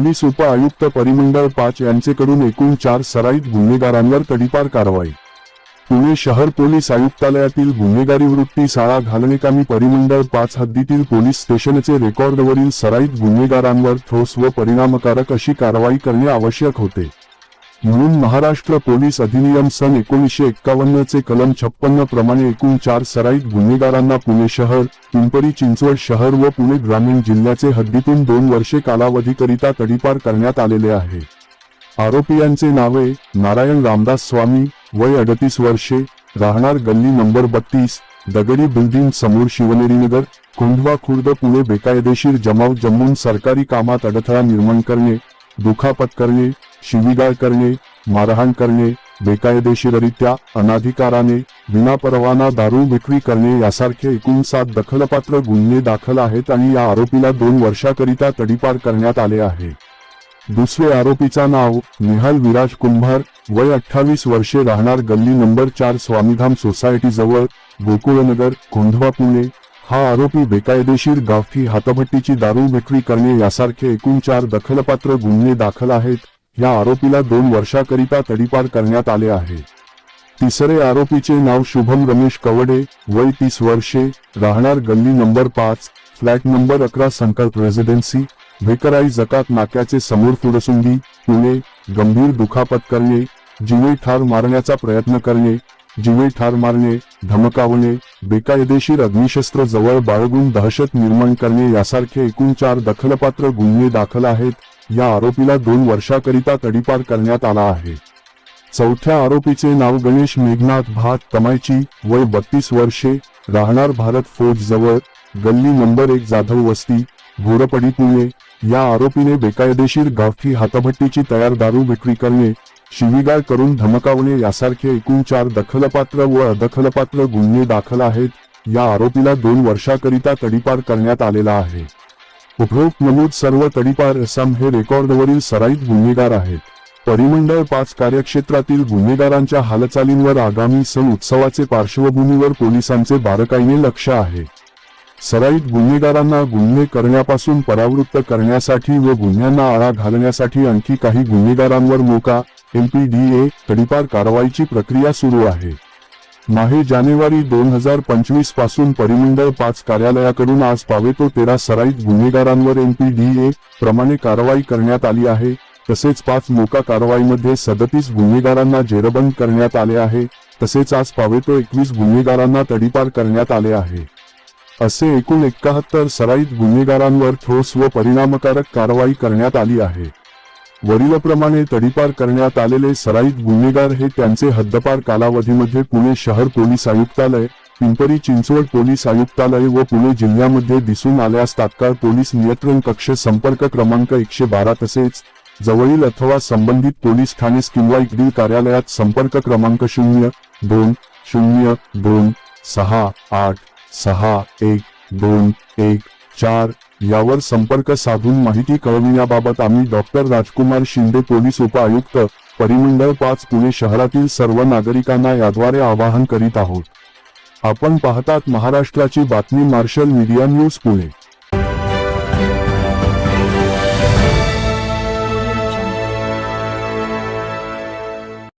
Police उप आयुक्त परिमंडळ पाच यांचेकडून एकूण चार सराईत गुन्हेगारांवर तडीपार कारवाई. पुणे शहर पोलीस आयुक्तालयातील गुन्हेगारी वृत्ती शाळा घालणेकामी परिमंडळ पाच हद्दीतील पोलीस स्टेशनचे रेकॉर्डवरील सराईत गुन्हेगारांवर ठोस व परिणामकारक अशी कारवाई करणे आवश्यक होते. म्हणून महाराष्ट्र पोलीस अधिनियम सन एकोणीसशे एक्कावन्न चे कलम छप्पन्न प्रमाणे एकूण चार सराईत गुन्हेगारांना पुणे शहर पिंपरी चिंचवड शहर व पुणे ग्रामीण जिल्ह्याचे हद्दीतून दोन वर्षे कालावधीकरिता तडीपार करण्यात आलेले आहे. आरोपीयांचे नावे नारायण रामदास स्वामी वय अडतीस वर्षे राहणार गल्ली नंबर बत्तीस दगडी बिल्डिंग समोर शिवनेरीनगर कुंढवा खुर्द पुणे बेकायदेशीर जमाव जमवून सरकारी कामात अडथळा निर्माण करणे दुखापत करणे शिवीगाळ करणे मारहाण करणे बेकायदेशीररित्या अनाधिकाराने विनापरवाना दारू विक्री करणे यासारखे एकूण सात दखलपात्र गुन्हे दाखल आहेत आणि या आरोपीला दोन वर्षाकरिता तडीपार करण्यात आले आहे. दुसरे आरोपीचा नाव निहाल विराज कुंभार वय अठ्ठावीस वर्षे राहणार गल्ली नंबर चार स्वामीधाम सोसायटी जवळ गोकुळनगर कोंधवा पुणे. हा आरोपी बेकायदेशीर गावठी हातभट्टीची दारू विक्री करणे यासारखे एकूण चार दखलपात्र गुन्हे दाखल आहेत. या आरोपीला दोन वर्षाकरिता तडीपार करण्यात आले आहे. तिसरे आरोपीचे नाव शुभम रमेश कवडे वय तीस वर्षे राहणार गल्ली नंबर पाच फ्लॅट नंबर अकरा संकल्प रेसिडेन्सी भेकराई जकात नाक्याचे समोर फुडसुंगी पुणे गंभीर दुखापत करणे जिवे ठार मारण्याचा प्रयत्न करणे जिवे ठार मारणे धमकावणे बेकायदेशीर अग्निशस्त्र जवळ बाळगून दहशत निर्माण करणे यासारखे एकूण चार दखलपात्र गुन्हे दाखल आहेत. या आरोपीला दोन वर्षाकरिता तडीपार करण्यात आला आहे. चौथ्या आरोपीचे नाव गणेश मेघनाथ भात कमायची वय बत्तीस वर्षे राहणार भारत फौज जवळ गल्ली नंबर एक जाधव वस्ती घोरपडी पुणे. या आरोपीने बेकायदेशीर गावठी हातभट्टीची तयार दारू विक्री करणे शिवीगाळ करून धमकावणे यासारखे एकूण चार दखलपात्र व अदखलपात्र गुन्हे दाखल आहेत. या आरोपीला दोन वर्षाकरिता तडीपार करण्यात आलेला आहे. उपरोक्त नमूद सर्व तडीपार असम हे रेकॉर्डवरील सराईत गुन्हेगार आहेत. परिमंडळ पाच कार्यक्षेत्रातील गुन्हेगारांच्या हालचालींवर आगामी सण उत्सवाचे पार्श्वभूमीवर पोलिसांचे बारकाईने लक्ष आहे. सराईत गुन्हेगारांना गुन्हे करण्यापासून परावृत्त करण्यासाठी व गुन्ह्यांना आळा घालण्यासाठी आणखी काही गुन्हेगारांवर मोका एमपीडीए तडीपार कारवाईची प्रक्रिया सुरू आहे. माहे जानेवारी दोन हजार पंचवीसपासून परिमंडळ पाच कार्यालयाकडून आज पावेतो तेरा सराईत गुन्हेगारांवर एमपीडीए प्रमाणे कारवाई करण्यात आली आहे. तसेच पाच मोका कारवाईमध्ये सदतीस गुन्हेगारांना जेरबंद करण्यात आले आहे. तसेच आज पावेतो एकवीस गुन्हेगारांना तडीपार करण्यात आले आहे. असे एकूण एकाहत्तर सराईत गुन्हेगारांवर ठोस व परिणामकारक कारवाई करण्यात आली आहे. वरीलप्रमाणे तडीपार करण्यात आलेले सराईत गुन्हेगार हे त्यांचे हद्दपार कालावधीमध्ये पुणे शहर पोलीस आयुक्तालय पिंपरी चिंचवड पोलीस आयुक्तालय व पुणे जिल्ह्यामध्ये दिसून आल्यास तात्काळ पोलीस नियंत्रण कक्ष संपर्क क्रमांक एकशे बारा तसेच जवळील अथवा संबंधित पोलीस ठाणे किंवा इकडील कार्यालयात संपर्क क्रमांक शून्य दोन शून्य दोन सहा आठ सहा एक दोन एक चार यावर संपर्क साधून माहिती कळविण्याबाबत आम्ही डॉक्टर राजकुमार शिंदे पोलीस उपआयुक्त परिमंडळ पाच पुणे शहरातील सर्व नागरिकांना याद्वारे आवाहन करीत आहोत. आपण पाहतात महाराष्ट्राची बातमी मार्शल मीडिया न्यूज पुणे.